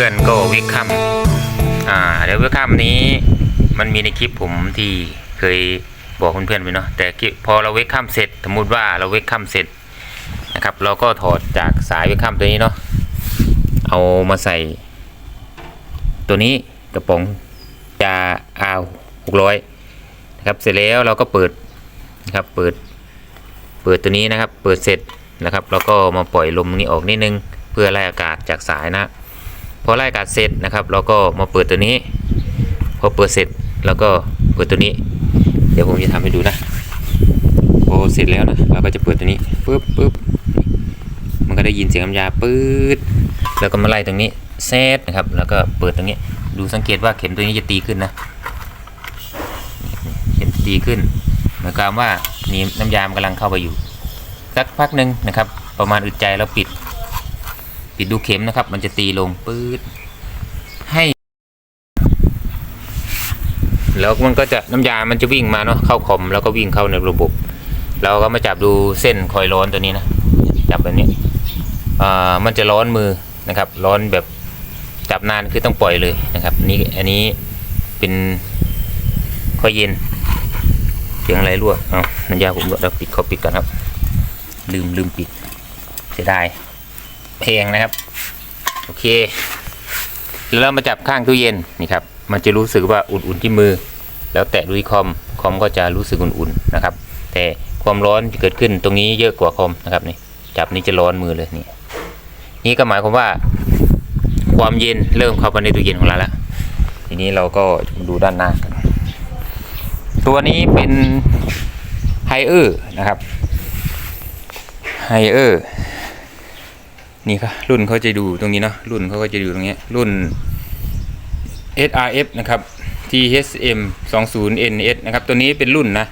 พื่อนก็เวกคัมอ่าเดี๋ยวเวกคัมนี้มันมีในคลิปผมที่เคยบอกเพื่อนๆไปเนาะแต่พอเราเวกคัมเสร็จ สมมติว่าเราเวกคัมเสร็จนะครับ เราก็ถอดจากสายเวกคัมตัวนี้เนาะเอามาใส่ ตัวนี้กระป๋องจาอาวหกร้อยนะครับเสร็จแล้วเราก็เปิดนะครับเปิดเปิดตัวนี้นะครับ เปิดเสร็จนะครับเราก็มาปล่อยลมนี้ออกนิดนึง เพื่อไล่อากาศจากสายนะ พอไล่กาศเสร็จนะครับ เราก็มาเปิดตัวนี้ พอเปิดเสร็จแล้วก็เปิดตัวนี้ เดี๋ยวผมจะทำให้ดูนะพอเสร็จแล้วนะเราก็จะเปิดตัวนี้ปึ๊บปึ๊บมันก็ได้ยินเสียงน้ำยาปื๊ดแล้วก็มาไล่ตรงนี้เซตนะครับ แล้วก็เปิดตรงนี้ ดูสังเกตว่าเข็มตัวนี้จะตีขึ้นนะเข็มตีขึ้นหมายความว่านี่น้ำยามนกำลังเข้าไปอยู่สักพักหนึ่งนะครับ ประมาณอึดใจแล้วปิด ปิดดูเข็มนะครับ มันจะตีลงปื๊ดให้ แล้วมันก็จะน้ำยา มันจะวิ่งมาเนาะเข้าคอมแล้วก็วิ่งเข้าในระบบ เราก็มาจับดูเส้นคอยร้อนตัวนี้นะจับแบบนี้อ่ามันจะร้อนมือนะครับ ร้อนแบบจับนานคือต้องปล่อยเลยนะครับนี่อันนี้เป็นคอยเย็นเสียงอะไรรั่วเอาน้ำยาผมรั่วเราปิดเขาปิดก่อนครับ ลืมลืมปิดเสียดาย เพลงนะครับ โอเค แล้วมาจับข้างตู้เย็นนี่ครับ มันจะรู้สึกว่าอุ่นๆที่มือ แล้วแตะดูที่คอมคอมก็จะรู้สึกอุ่นๆนะครับ แต่ความร้อนเกิดขึ้นตรงนี้เยอะกว่าคอมนะครับนี่จับนี่จะร้อนมือเลยนี่นี่ก็หมายความว่า ความเย็นเริ่มเข้าไปในตู้เย็นของเราแล้วทีนี้เราก็ดูด้านหน้ากันตัวนี้เป็นไฮเออร์นะครับไฮเออร์ นี่ครับรุ่นเขาจะดูตรงนี้เนาะรุ่นเขาก็จะอยู่ตรงนี้รุ่น SRF นะครับ THM 20 NS นะครับ ตัวนี้เป็นรุ่นนะ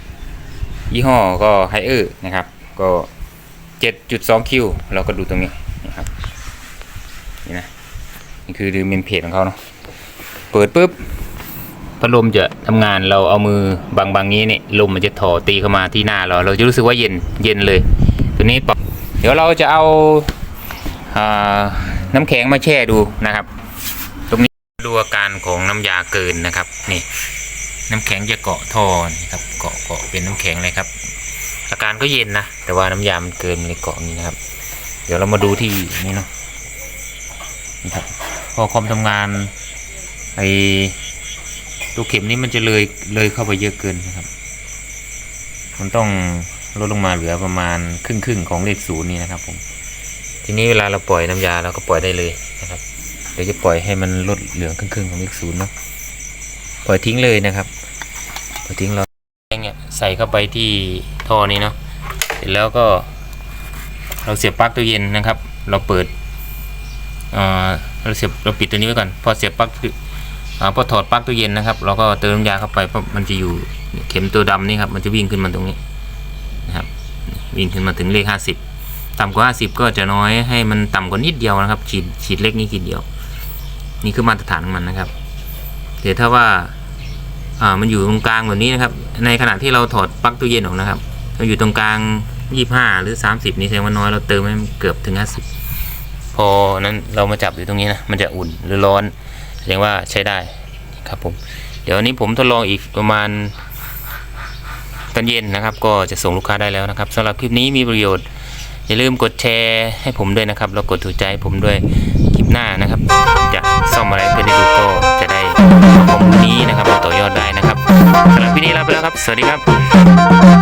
ยี่ห้อก็ไฮเออร์นะครับ ก็ 7.2 คิวเราก็ดูตรงนี้นะครับนี่นะนี่คือดูเมนเพจของเขาเนาะเปิดปุ๊บพัดลมจะทำงานเราเอามือบางบางนี้เนี่ยลมมันจะถ่อตีเข้ามาที่หน้าเรา เราจะรู้สึกว่าเย็นเย็นเลย ตัวนี้ปรับเดี๋ยวเราจะเอา น้ำแข็งมาแช่ดูนะครับ ตรงนี้ดูอาการของน้ำยาเกินนะครับ นี่ น้ำแข็งจะเกาะท่อนครับ เกาะเกาะเป็นน้ำแข็งเลยครับ อาการก็เย็นนะแต่ว่าน้ำยามันเกินเลยเกาะนี้นะครับ เดี๋ยวเรามาดูที่นี่เนาะนี่ครับพอคอมทำงานไอตัวเข็มนี้มันจะเลยเลยเข้าไปเยอะเกินนะครับ มันต้องลดลงมาเหลือประมาณครึ่งครึ่งของเลขศูนย์นี่นะครับผม ทีนี้เวลาเราปล่อยน้ำยาเราก็ปล่อยได้เลยนะครับ เดี๋ยวจะปล่อยให้มันลดเหลืองครึ่งๆของเลขศูนย์เนาะปล่อยทิ้งเลยนะครับปล่อยทิ้งเราเนี่ยใส่เข้าไปที่ท่อนี้เนาะเสร็จแล้วก็เราเสียบปลั๊กตู้เย็นนะครับ เราเปิดเราเสียบเราปิดตัวนี้ไว้ก่อนพอเสียบปลั๊กอพอถอดปลั๊กตู้เย็นนะครับ เราก็เติมน้ำยาเข้าไปเพราะมันจะอยู่เข็มตัวดำนี่ครับมันจะวิ่งขึ้นมาตรงนี้นะครับวิ่งขึ้นมาถึงเลขห้าสิบ ต่ำกว่าห้าสิบก็จะน้อยให้มันต่ำกว่านิดเดียวนะครับฉีดฉีดเล็กนี่ขีดเดียว นี่คือมาตรฐานของมันนะครับเดี๋ยวถ้าว่าอ่ามันอยู่ตรงกลางแบบนี้นะครับ ในขณะที่เราถอดปลั๊กตู้เย็นออกนะครับเราอยู่ตรงกลางยี่ห้าหรือสามสิบนี่แสดงว่าน้อยเราเติมให้มันเกือบถึงห้าสิบพอนั้นเรามาจับอยู่ตรงนี้นะมันจะอุ่นหรือร้อน แสดงว่าใช้ได้ครับผมเดี๋ยววันนี้ผมทดลองอีกประมาณตอนเย็นนะครับ ก็จะส่งลูกค้าได้แล้วนะครับสำหรับคลิปนี้มีประโยชน์ อย่าลืมกดแชร์ให้ผมด้วยนะครับ แล้วกดถูกใจใผมด้วยคลิปหน้านะครับผมจะซ่อมอะไรเพื่อได้ดูก็จะได้ผมนี้นะครับมาต่อยอดได้นะครับสำหรับคลิปนี้ลาไปแล้วครับ สวัสดีครับ